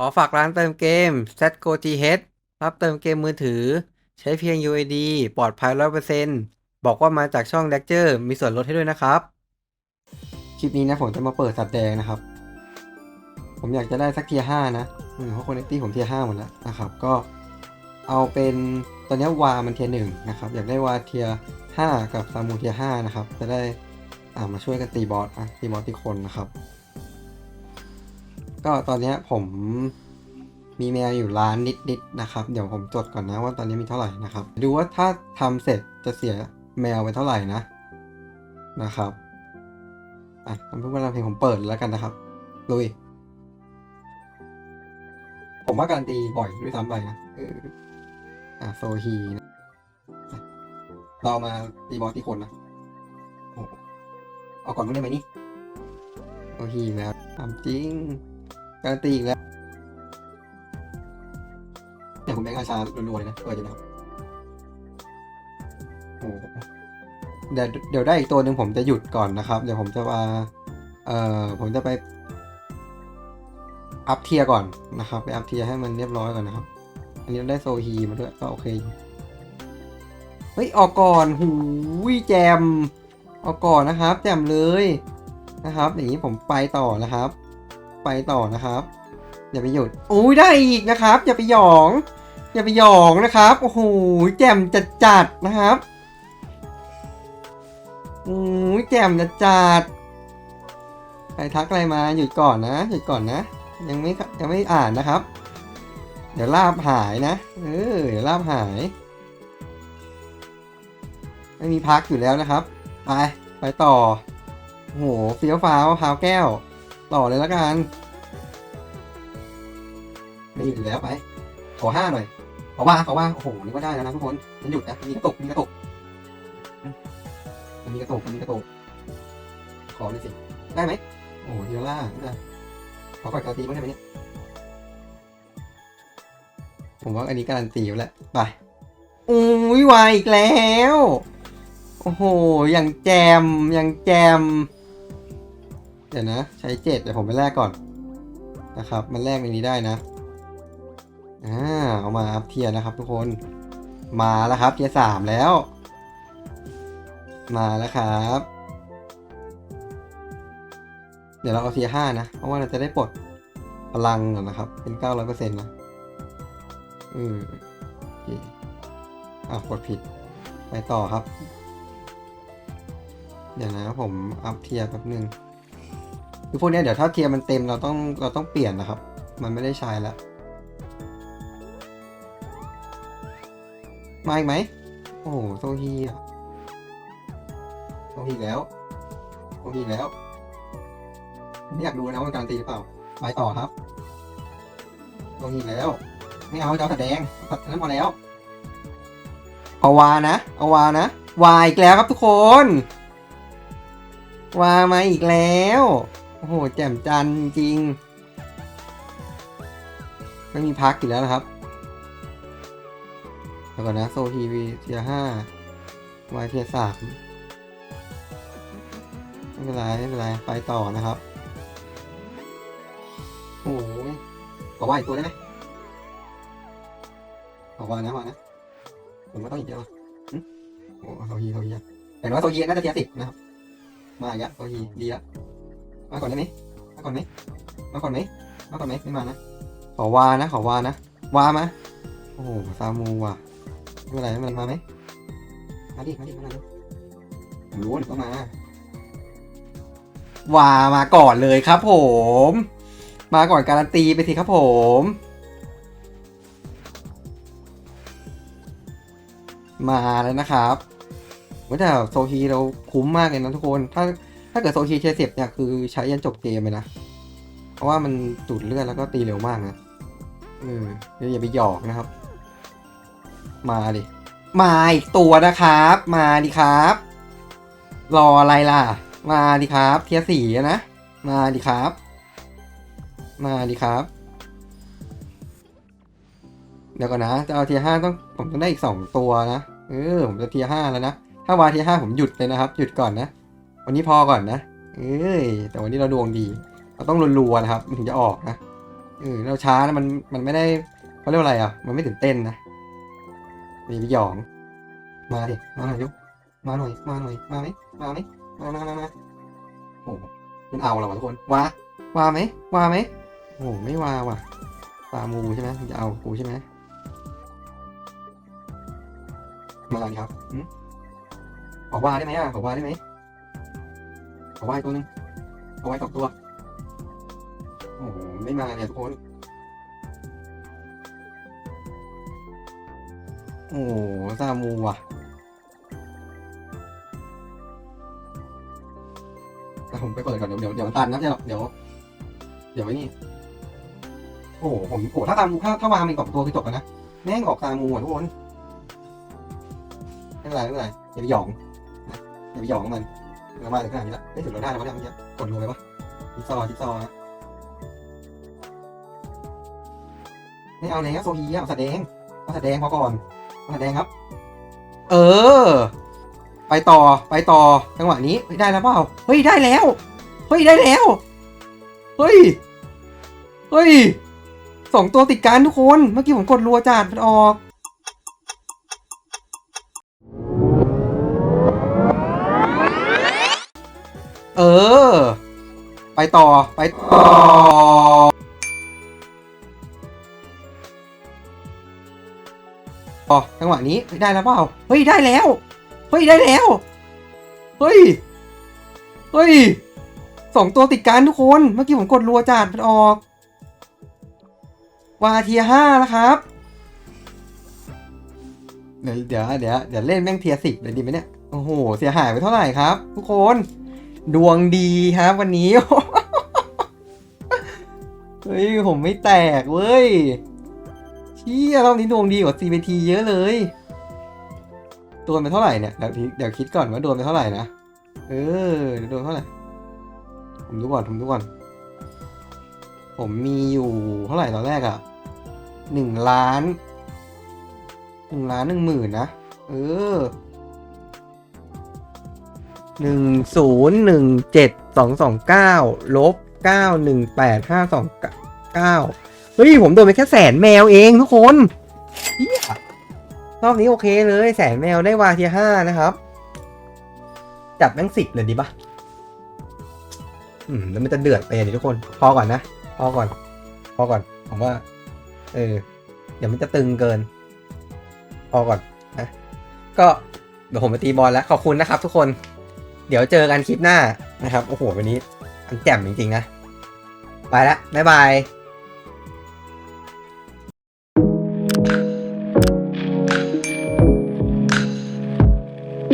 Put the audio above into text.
ขอฝากร้านเติมเกม ZGO GH รับเติมเกมมือถือ ใช้เพียง UID ปลอดภัย 100%บอกว่ามาจากช่อง d e x t e r มีส่วนลดให้ด้วยนะครับ คลิปนี้นะผมจะมาเปิดสัตว์แดงนะครับ ผมอยากจะได้สักเทียห้านะเพราะคนในตี้ผมเทียห้าหมดแล้วนะครับ ก็เอาเป็นตอนนี้วามันเทียหนึ่งนะครับ อยากได้วาเทียห้ากับซามูเทียห้านะครับ จะได้อ่ามาช่วยกันตีบอสอะตีบอสตีคนนะครับ ก็ตอนนี้ผมมีแมวอยู่ล้านนิดๆนะครับ เดี๋ยวผมจดก่อนนะว่าตอนนี้มีเท่าไหร่นะครับ ดูว่าถ้าทำเสร็จจะเสียแมวไปเท่าไหร่นะนะครับอะทำเพื่อนำเพลงผมเปิดแล้วกันนะครับลุย ผมว่าการตีบ่อยด้วยซ้ำไปนะอะโซฮีนะเรามาตีบอสตีคนนะเอาก่อนมึงได้ไหมนี่โซฮีแล้วทำจริง การันตีอีกแล้วเนี่ยผมแบงค์อาชารัวๆเลยนะเปิดจะนะครับโอ้โหเดี๋ยวเดี๋ยวได้อีกตัวหนึ่งผมจะหยุดก่อนนะครับ เดี๋ยวผมจะมาเอ่อผมจะไปอัพเทียก่อนนะครับ ไปอัพเทียให้มันเรียบร้อยก่อนนะครับ อันนี้ได้โซฮีมาด้วยก็โอเค เฮ้ย ออกก่อนหูยแจม ออกก่อนนะครับ แจมเลยนะครับ อย่างนี้ผมไปต่อนะครับ ไปต่อนะครับ อย่าไปหยุดโอ้ยได้อีกนะครับ อย่าไปหยอง อย่าไปหยองนะครับ โอ้โหแจ่มจัดจัดนะครับโอ้ยแจ่มจัดจัดใครทักอะไรมาหยุดก่อนนะหยุดก่อนนะ ยังไม่ยังไม่อ่านนะครับ เดี๋ยวลาบหายนะเออเดี๋ยวลาบหาย ไม่มีพักอยู่แล้วนะครับ ไปไปต่อโอ้โหเฟี้ยวฟ้าวพาวแก้ว ต่อเลยล้วกันไม่อยู่แล้วไป ขอห้าหน่อย ขอว่าขอว่าโอ้โหนี่ก็ได้แล้วนะทุกคน มันหยุดนะมีกระตุกมีกระตุกมันมีกระตุกมันมีกระตุกขอเลยสิ ได้ไหมโอ้โหเดียวล่าได้ขอก่อนการันตีมั้งได้ไหมเนี่ย ผมว่าอันนี้การันตีอยู่แล้วไปอุ้ยวายอีกแล้ว โอ้โห อย่างแจม อย่างแจม เดี๋ยวนะ ใช้เจ็ดเดี๋ยวผมไปแลกก่อนนะครับ มันแลกในนี้ได้นะอ่าเอามาอัพเทียนะครับ ทุกคนมาแล้วครับเทียสามแล้ว มาแล้วครับ เดี๋ยวเราเอาเทียห้านะ เพราะว่าเราจะได้ปลดพลังนนะครับ เป็นเก้าร้อยเปอร์เซ็นต์นะอืมโอเคอะกดผิดไปต่อครับ เดี๋ยวนะผมอัพเทียร์แป๊บหนึ่ง คือพวกนี้เดี๋ยวถ้าเทียร์มันเต็มเราต้องเราต้องเปลี่ยนนะครับ มันไม่ได้ใช้แล้วมาอีกไหมโอ้โหโซฮีอะโซฮีแล้วโซฮีแล้วไม่อยากดูนะว่ามันการตีหรือเปล่าไปต่อครับโซฮีแล้ว ไม่เอาจะเอาแต่แดงนั้นพอแล้วเอาวานะเอาวานะวาอีกแล้วครับทุกคนวามาอีกแล้ว โอ้โห แจ่มจันจริง ไม่มีพักอีกแล้วนะครับแล้วก่อนนะ โซทีวีเทียห้าวายเทียสามไม่เป็นไรไม่เป็นไร ไปต่อนะครับ โอ้โหขอว่าอีกตัวได้ไหมขอว่านะว่านะ ผมว่าต้องอีกเยอะโอ้โซฮีโซฮีแต่ว่าโซฮีน่าจะเทียสิบนะครับ มาอีกแล้วโซฮีดีและ มาก่อนได้ไหมมาก่อนไหมมาก่อนไหมมาก่อนไหมไม่มานะ ขอวานะ ขอวานะ วามาโอ้โห ซามูว่ะไม่เป็นไรไม่เป็นไรมาไหมมาดิ มาดิ มาดิผมรู้ว่าเดี๋ยวต้องมาว่ามาก่อนเลยครับผม มาก่อนการันตีไปสิครับผมมาแล้วนะครับว่าแต่โซฮีเราคุ้มมากเลยนะทุกคน ถ้า ถ้าเกิดโซฮีเชเซฟเนี่ยคือใช้ยันจบเกมเลยนะ เพราะว่ามันดูดเลือดแล้วก็ตีเร็วมากนะ เอออย่าไปหยอกนะครับ มาดิ มาอีกตัวนะครับ มาดิครับ รออะไรล่ะ มาดิครับ เทียสี่นะ มาดิครับ มาดิครับเดี๋ยวก่อนนะจะเอาเทียห้าต้องผมต้องได้อีกสองตัวนะ เออ ผมจะเทียห้าแล้วนะ ถ้าวาเทียห้าผมหยุดเลยนะครับ หยุดก่อนนะ วันนี้พอก่อนนะ เอ้ย แต่วันนี้เราดวงดี เราต้องรัวๆนะครับถึงจะออกนะ เออ เราช้านะมัน มันไม่ได้เขาเรียกว่าอะไรอะ มันไม่ตื่นเต้นนะมีไปหยอง มาดิ มาหน่อยยุมาหน่อย มาหน่อย มาไหมมาไหมมามามามาโอ้มันเอาเราทุกคนว้าว้าไหมว้าไหมโอ้ไม่ว้าว่ะปลามูใช่ไหมจะเอากูใช่ไหมมาดิครับหึขอว่าได้ไหมอะขอว่าได้ไหม ขอาอีกตัวหนึงขอาอีกสองตัว โอ้โห ไม่มาเนี่ยทุกคน โอ้โหซามูว่ะแต่ผมไปเปิดก่อนเดี๋ยวเดี๋ยวเดี๋ยวมันตันนะเดี๋ยวเดี๋ยวเดี๋ยวไอ้นี่ โอ้โหผมโอ้ถ้าตามูถ้าถ้าวางเป็นกล่องตัวคือจบแล้วนะ แม่งออกตามูอะทุกคนไม่เป็นไรไม่เป็นไรอย่าไปหยองนะอย่าไปหยองมัน เรามาถึงขนาดนี้แล้วไม่ถึงเราได้แล้ววะเนี่ยเมื่อกี้กดลงไปปะจิ๊กซอว์จิ๊กซอว์นะไม่เอาแล้วโซฮีเอาสแดงเอาสแดงพอก่อนเอาสแดงครับ เออ ไปต่อไปต่อจังหวะนี้เฮ้ยได้แล้วเปล่าเฮ้ยได้แล้วเฮ้ยได้แล้วเฮ้ยเฮ้ยสองตัวติดกันทุกคน เมื่อกี้ผมกดรัวจัดมันออก เออ ไปต่อ ไปต่ออ๋อจังหวะนี้ได้แล้วเปล่า เฮ้ย ได้แล้ว เฮ้ย ได้แล้ว เฮ้ย เฮ้ย สองตัวติดกันทุกคน เมื่อกี้ผมกดรัวจัดมันออก วาเทียห้าแล้วครับ เดี๋ยวเดี๋ยวเดี๋ยวเดี๋ยวเล่นแม่งเทียสิบเลยดีไหมเนี่ย โอ้โห เสียหายไปเท่าไหร่ครับ ทุกคน ดวงดีครับวันนี้ เฮ้ย ผมไม่แตกเว้ยเชี่ยรอบนี้ดวงดีกว่า CBT เยอะเลยโดนไปเท่าไหร่เนี่ยเดี๋ยวเดี๋ยวคิดก่อนว่าโดนไปเท่าไหร่นะ เออโดนเท่าไหร่ ผมดูก่อนผมดูก่อน ผมมีอยู่เท่าไหร่ตอนแรกอะหนึ่งล้านหนึ่งล้านหนึ่งหมื่นนะ เออ หนึ่งศูนย์หนึ่งเจ็ดสองสองเก้าลบเก้าหนึ่งแปดห้าสองเก้าเฮ้ย ผมโดนไปแค่แสนแมวเองทุกคนเฮียรอบนี้โอเคเลย แสนแมวได้วาเทียห้านะครับ จับแม่งสิบเลยดีปะอืม แล้วมันจะเดือดไปอะดิทุกคน พอก่อนนะ พอก่อน พอก่อน ผมว่า เออ เดี๋ยวมันจะตึงเกิน พอก่อนนะ ก็เดี๋ยวผมไปตีบอลแล้ว ขอบคุณนะครับทุกคน เดี๋ยวเจอกันคลิปหน้านะครับ โอ้โห วันนี้อันแจ่มจริงๆนะ ไปละ บ๊ายบาย